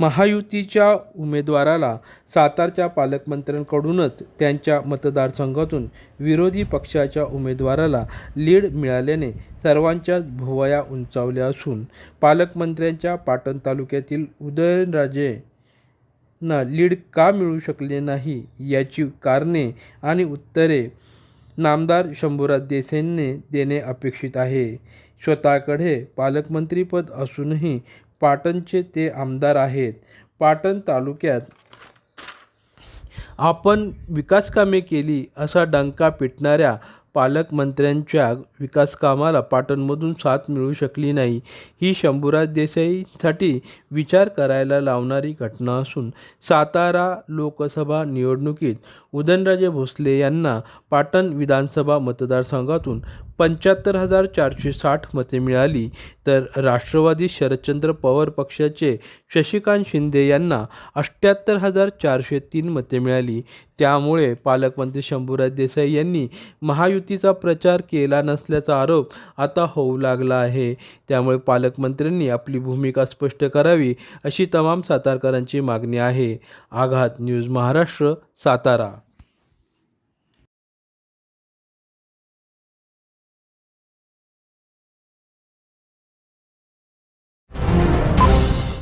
महायुतीच्या उमेदवाराला सातारच्या पालकमंत्र्यांकडूनच त्यांच्या मतदारसंघातून विरोधी पक्षाच्या उमेदवाराला लीड मिळाल्याने सर्वांच्याच भुवया उंचावल्या असून पालकमंत्र्यांच्या पाटण तालुक्यातील उदयनराजे ना लीड का मिळू शकले नाही याची कारणे आणि उत्तरे नामदार शंभूराज देसाईंनी देणे अपेक्षित आहे. स्वतःकडे पालकमंत्रीपद असूनही पाटणचे ते आमदार आहेत. पाटण तालुक्यात आपण विकासकामे केली असा डंका पिटणाऱ्या पालकमंत्र्यांच्या विकासकामाला पाटणमधून साथ मिळू शकली नाही. ही शंभूराज देसाईसाठी विचार करायला लावणारी घटना असून सातारा लोकसभा निवडणुकीत उदयनराजे भोसले यांना पाटण विधानसभा मतदारसंघातून पंच्याहत्तर हजार चारशे साठ मते मिळाली. तर राष्ट्रवादी शरदचंद्र पवार पक्षाचे शशिकांत शिंदे यांना अठ्ठ्याहत्तर हजार चारशे तीन मते मिळाली. त्यामुळे पालकमंत्री शंभूराज देसाई यांनी महायुतीचा प्रचार केला नसल्याचा आरोप आता होऊ लागला आहे. त्यामुळे पालकमंत्र्यांनी आपली भूमिका स्पष्ट करावी अशी तमाम सातारकरांची मागणी आहे. आघात न्यूज महाराष्ट्र सातारा.